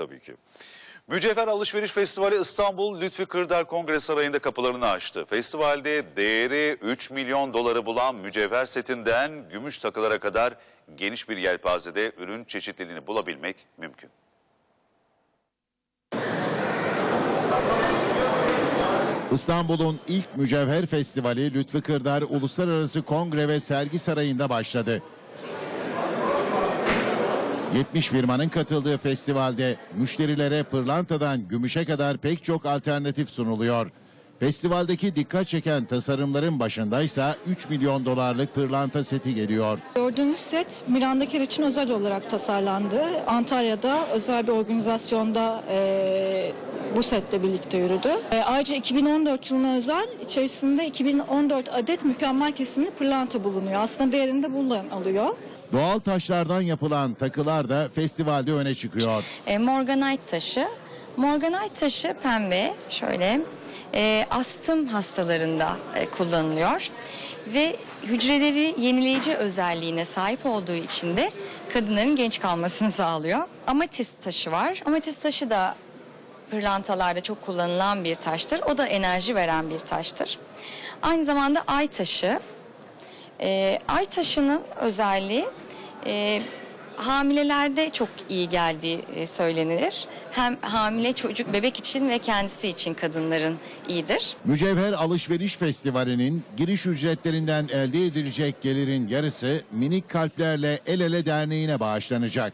Tabii ki. Mücevher Alışveriş Festivali İstanbul Lütfi Kırdar Kongre Sarayı'nda kapılarını açtı. Festivalde değeri 3 milyon doları bulan mücevher setinden gümüş takılara kadar geniş bir yelpazede ürün çeşitliliğini bulabilmek mümkün. İstanbul'un ilk mücevher festivali Lütfü Kırdar Uluslararası Kongre ve Sergi Sarayı'nda başladı. 70 firmanın katıldığı festivalde müşterilere pırlantadan gümüşe kadar pek çok alternatif sunuluyor. Festivaldeki dikkat çeken tasarımların başındaysa 3 milyon dolarlık pırlanta seti geliyor. Gördüğünüz set Miranda Kerr için özel olarak tasarlandı. Antalya'da özel bir organizasyonda eee, bu setle birlikte yürüdü. E, ayrıca 2014 yılına özel içerisinde 2014 adet mükemmel kesimli pırlanta bulunuyor. Aslında değerini de bundan alıyor. Doğal taşlardan yapılan takılar da festivalde öne çıkıyor. E, morganite taşı. Morganite taşı pembe şöyle e, astım hastalarında e, kullanılıyor ve hücreleri yenileyici özelliğine sahip olduğu için de kadınların genç kalmasını sağlıyor. Amatist taşı var. Amatist taşı da pırlantalarda çok kullanılan bir taştır. O da enerji veren bir taştır. Aynı zamanda ay taşı. E, ay taşının özelliği e, hamilelerde çok iyi geldiği e, söylenir. Hem hamile çocuk bebek için ve kendisi için kadınların iyidir. Mücevher Alışveriş Festivali'nin giriş ücretlerinden elde edilecek gelirin yarısı Minik Kalplerle El Ele Derneği'ne bağışlanacak.